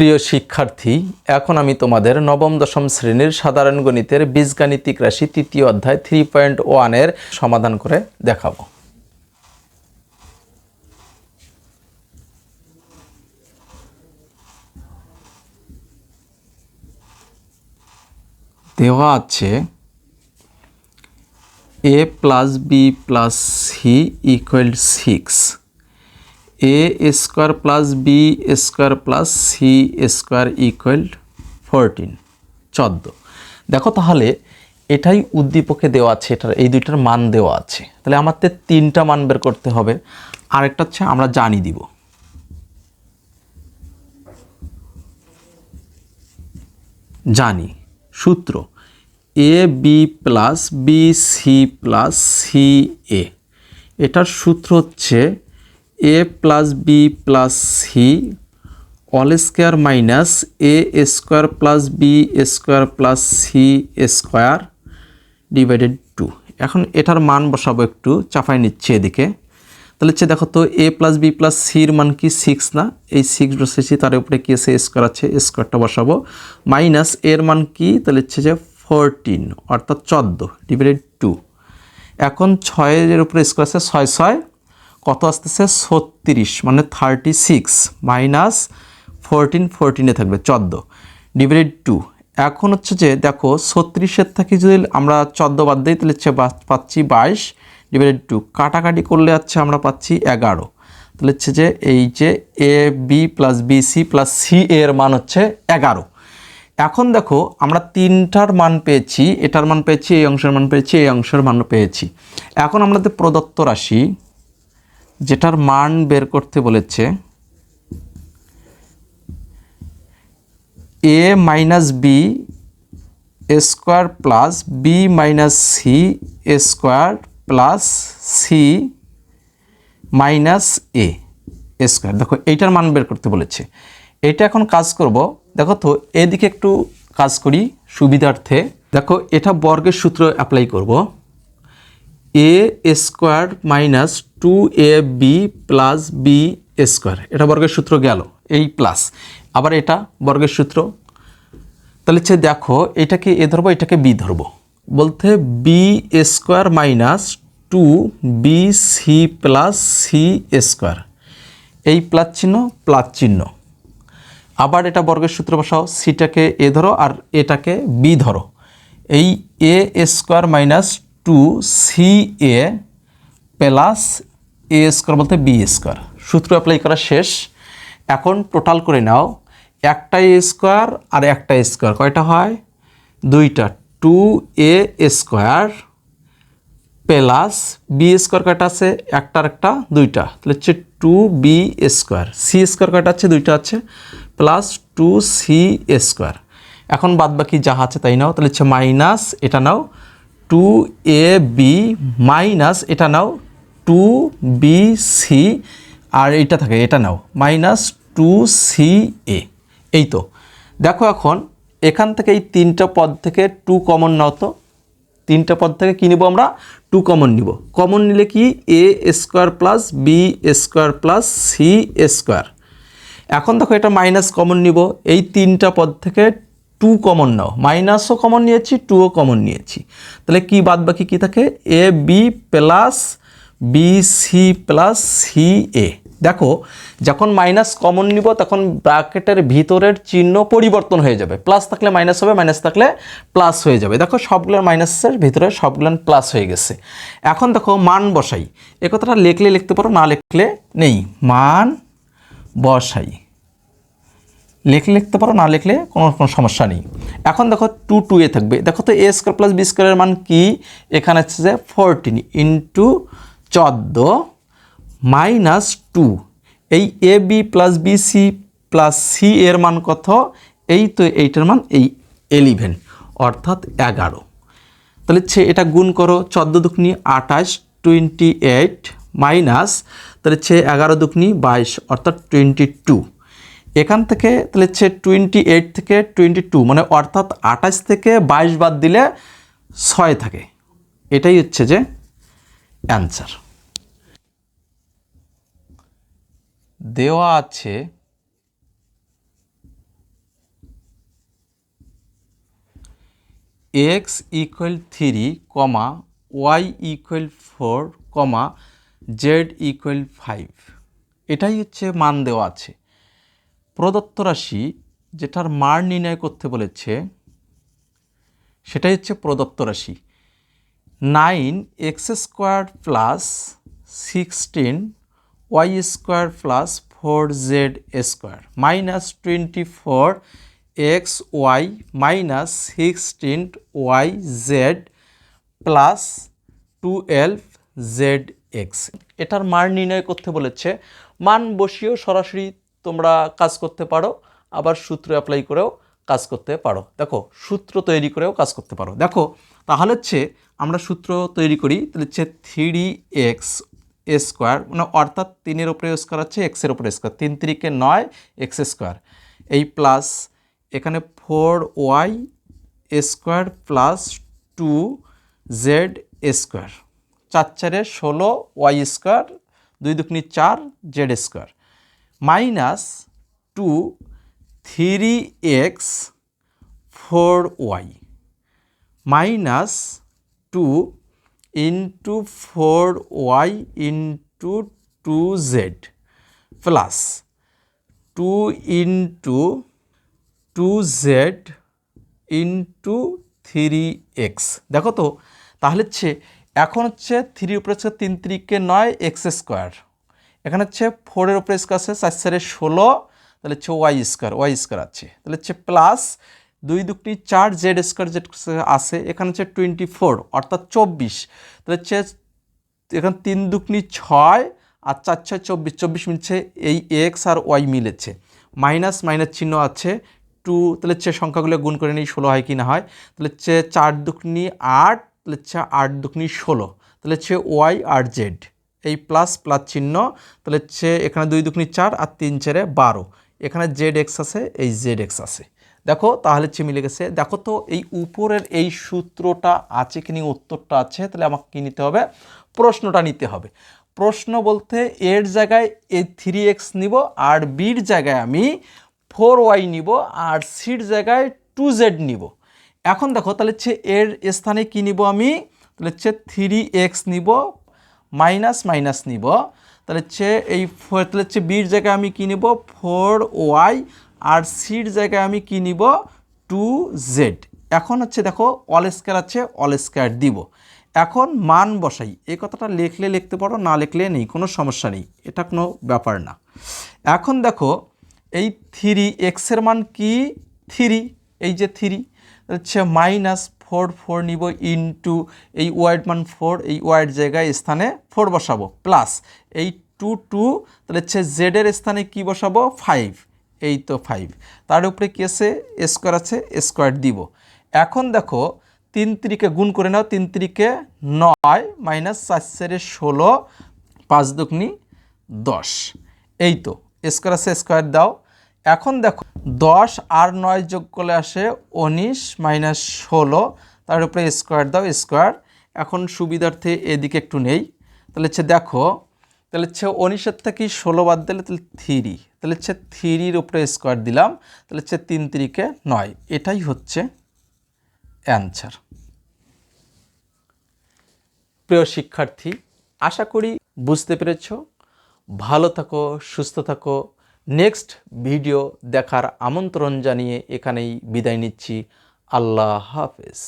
প্রিয় শিক্ষার্থী, এখন আমি তোমাদের নবম, দশম শ্রেণির সাধারণ গণিতের বীজগাণিতিক রাশি তৃতীয় অধ্যায় থ্রি পয়েন্ট ওয়ানের সমাধান করে দেখাবো। দেওয়া আছে A plus B plus C equal six A square plus B square plus C square equal fourteen চোদ্দ। দেখো তাহলে এটাই উদ্দীপকে দেওয়া আছে, এটার এই দুইটার মান দেওয়া আছে। তাহলে আমাদের তিনটা মান বের করতে হবে। আরেকটা হচ্ছে আমরা জানি দিব। জানি, সূত্র A B plus B C plus C A এটার সূত্র হচ্ছে A plus B plus C all square minus A square plus B square plus C square divided two এখন এটার মান বসাবো একটু, চাপাই নিচ্ছে এদিকে। তাহলে হচ্ছে দেখো তো এ প্লাস বি প্লাস সির মান কি সিক্স না? এই সিক্স বসেছি তার উপরে কি আছে? স্কোয়ার আছে স্কোয়ারটা বসাবো। মাইনাস এর মান কি? তাহলে হচ্ছে যে ফোরটিন অর্থাৎ চোদ্দ ডিভাইডেড টু এখন ছয়ের উপরে স্কোয়ার আছে, ছয় ছয় কত আসতেছে? ছত্রিশ মানে থার্টি সিক্স মাইনাস ফোরটিন ফোরটিনে থাকবে, চোদ্দ। ডিভাইডেড টু এখন হচ্ছে যে, দেখো, ছত্রিশের থেকে যদি আমরা চোদ্দ বাদ দিই, তাহলে হচ্ছে পাচ্ছি বাইশ ডিভাইডেড টু কাটাকাটি করলে হচ্ছে আমরা পাচ্ছি এগারো। তাহলে হচ্ছে যে, এই যে A B plus B C plus C এর মান হচ্ছে এগারো। এখন দেখো, আমরা তিনটার মান পেয়েছি, এটার মান পেয়েছি, এই অংশের মান পেয়েছি, এই অংশের মান পেয়েছি। এখন আমাদের প্রদত্ত রাশি যেটার মান বের করতে বলেছে A minus B square plus B minus C square plus C minus A square দেখো, এইটার মান বের করতে বলেছে। এটা এখন কাজ করব। দেখো তো, এদিকে একটু কাজ করি সুবিধার্থে। দেখো, এটা বর্গের সূত্র অ্যাপ্লাই করব। A square minus two A B plus B square এটা বর্গের সূত্র গেল এই প্লাস আবার এটা বর্গের সূত্র। তাহলে হচ্ছে দেখো, এটাকে এ ধরবো, এটাকে বি ধরবো। বলতে B square minus two B C plus C square এই প্লাস চিহ্ন প্লাস চিহ্ন। আবার এটা বর্গের সূত্র বসাও সিটাকে এ ধরো আর এটাকে বি ধরো। এই A square minus two C A plus A square বলতে বি স্কোয়ার। সূত্র অ্যাপ্লাই করা শেষ। এখন টোটাল করে নাও। একটা এ স্কোয়ার আর একটা স্কোয়ার। কয়টা হয়? দুইটা। Two A square plus B square কয়টা আছে? একটার একটা, দুইটা। তাহলে হচ্ছে two B square. C square কয়টা আছে? দুইটা আছে। Plus two C square. এখন বাদ বাকি যা আছে তাই নাও। তাহলে হচ্ছে মাইনাস, এটা নাও। টু এ বি মাইনাস এটা নাও টু বি সি আর এটা থাকে, এটা নাও মাইনাস টু সি এ এই তো। দেখো এখন, এখান থেকে এই তিনটা পদ থেকে টু কমন নাও তো। তিনটা পদ থেকে কী নিব আমরা? টু কমন নিব। কমন নিলে কি? A square plus B square plus C square এখন দেখো এটা মাইনাস কমন নিব। এই তিনটা পদ থেকে টু কমন নাও মাইনাসও কমন নিয়েছি টুও কমন নিয়েছি। তাহলে কি বাদ বাকি কী থাকে? A B plus B C plus C A দেখো, যখন মাইনাস কমন নিব, তখন ব্র্যাকেটের ভিতরের চিহ্ন পরিবর্তন হয়ে যাবে। প্লাস থাকলে মাইনাস হবে মাইনাস থাকলে প্লাস হয়ে যাবে। দেখো, সবগুলোর মাইনাসের ভিতরে সবগুলো প্লাস হয়ে গেছে। এখন দেখো, মান বসাই। এ কথাটা লিখলে লিখতে পারো, না লিখলে নেই। মান বসাই। লিখলে লিখতে পারো, না লিখলে কোনো কোনো সমস্যা নেই। এখন দেখো টু টু এ থাকবে। দেখো তো এ স্কোয়ার প্লাস বি স্কোয়ারের মান কি? এখানে হচ্ছে যে ফোরটিন ইন্টু চোদ্দ মাইনাস টু এই A B plus B C plus C এর মান কত? এই তো এইটার মান, এই এলিভেন অর্থাৎ এগারো। তাহলে হচ্ছে এটা গুণ করো চোদ্দ দুকনি আঠাশ টোয়েন্টি এইট মাইনাস তাহলে হচ্ছে এগারো দুকনি বাইশ, অর্থাৎ টোয়েন্টি টু এখান থেকে তাহলে হচ্ছে টোয়েন্টি এইট থেকে টোয়েন্টি টু মানে অর্থাৎ আঠাশ থেকে বাইশ বাদ দিলে ছয় থাকে। এটাই হচ্ছে যে অ্যান্সার দেওয়া আছে x equal three comma y equal four comma z equal five এটাই হচ্ছে মান দেওয়া আছে। প্রদত্ত রাশি যেটার মান নির্ণয় করতে বলেছে, সেটাই হচ্ছে প্রদত্ত রাশি। Nine x square plus sixteen y square plus four z square minus twenty four x y minus sixteen y z plus twelve z x. এটার মান নির্ণয় করতে বলেছে, মান বসিয়েও সরাসরি তোমরা কাজ করতে পারো, আবার সূত্র অ্যাপ্লাই করেও কাজ করতে পারো। দেখো, সূত্র তৈরি করেও কাজ করতে পারো। দেখো, তাহলে হচ্ছে আমরা সূত্র তৈরি করি, তাহলে হচ্ছে থ্রি এক্স স্কোয়ার মানে অর্থাৎ তিনের ওপরে স্কোয়ার আছে এক্সের ওপরে স্কোয়ার তিন তিরিকে নয় এক্স স্কোয়ার এই প্লাস এখানে four y square plus two z square চার চারে ষোলো ওয়াই স্কোয়ার দুই দুগুনি চার z square minus two three x four y minus two into four y into two z plus two into two z into three x. দেখো তো, তাহলে হচ্ছে, এখন হচ্ছে থ্রির উপরে হচ্ছে তিন তিরিকে নয়, এক্স স্কোয়ার। এখানে হচ্ছে ফোরের উপরে স্কোয়ার আছে, চার চারে ষোলো, তাহলে হচ্ছে ওয়াই স্কোয়ার ওয়াই স্কোয়ার আছে। তাহলে হচ্ছে প্লাস দুই দুটি চার জেড স্কোয়ার জেড আছে, এখানে হচ্ছে টোয়েন্টি ফোর অর্থাৎ চব্বিশ। তাহলে হচ্ছে এখানে তিন দুকনি ছয় আর চার ছয় চব্বিশ চব্বিশ মিলছে এই এক্স আর ওয়াই মিলেছে। মাইনাস মাইনাস চিহ্ন আছে টু তাহলে হচ্ছে সংখ্যাগুলো গুণ করে নিই, ষোলো হয় কি না হয়, তাহলে হচ্ছে চার দুকনি আট, তাহলে হচ্ছে আট দুকনি ষোলো, তাহলে হচ্ছে ওয়াই আর জেড এই প্লাস প্লাস চিহ্ন, তাহলে হচ্ছে এখানে দুই দুকনি চার আর তিন চারে বারো। এখানে জেড এক্স আছে, এই জেড এক্স আছে। দেখো, তাহলে হচ্ছে মিলে গেছে। দেখো তো, এই উপরের এই সূত্রটা আছে কি উত্তরটা আছে, তাহলে আমাকে কী নিতে হবে? প্রশ্নটা নিতে হবে। প্রশ্ন বলতে এর জায়গায় এই থ্রি এক্স নিব, আর বির জায়গায় আমি ফোর ওয়াই নিব, আর সির জায়গায় টু জেড নিব। এখন দেখো, তাহলে হচ্ছে এর স্থানে কী নিব আমি? তাহলে হচ্ছে থ্রি এক্স নিব মাইনাস মাইনাস নিব। তাহলে হচ্ছে এই ফোর, তাহলে হচ্ছে বির জায়গায় আমি কী নিব? ফোর ওয়াই আর সির জায়গায় আমি কী নিব? Two z. এখন হচ্ছে দেখো অল স্কোয়ার আছে, অল স্কোয়ার দিব। এখন মান বসাই। এই কথাটা লিখলে লিখতে পারো, না লিখলে নেই, কোনো সমস্যা নেই। এটা কোনো ব্যাপার না। এখন দেখো এই থ্রি এক্সের মান কি? থ্রি, এই যে থ্রি হচ্ছে মাইনাস ফোর ফোর নিব ইন্টু এই ওয়াইড মান ফোর এই ওয়াইড জায়গায় স্থানে ফোর বসাবো। প্লাস এই টু টু তাহলে হচ্ছে জেডের স্থানে কি বসাবো? ফাইভ এই তো ফাইভ তার উপরে কি আছে? স্কোয়ার আছে স্কোয়ার দিব। এখন দেখো, তিন তিরিকে গুণ করে নাও, তিন তিরিকে নয় মাইনাস চার চারে ষোলো, পাঁচ দুগুনি দশ। এই তো স্কোয়ার আছে স্কোয়ার দাও। এখন দেখো দশ আর নয় যোগ করলে আসে উনিশ মাইনাস ষোলো। তার উপরে স্কোয়ার দাও স্কোয়ার এখন সুবিধার্থে এদিকে একটু নেই। তাহলে হচ্ছে দেখো, তাহলে হচ্ছে উনিশের থেকে ষোলো বাদ দিলে তাহলে থ্রি তাহলে হচ্ছে থ্রির উপরে স্কোয়ার দিলাম। তাহলে হচ্ছে তিন তিরিকে নয়। এটাই হচ্ছে অ্যান্সার প্রিয় শিক্ষার্থী, আশা করি বুঝতে পেরেছ। ভালো থাকো, সুস্থ থাকো। নেক্সট ভিডিও দেখার আমন্ত্রণ জানিয়ে এখানেই বিদায় নিচ্ছি। আল্লাহ হাফেজ।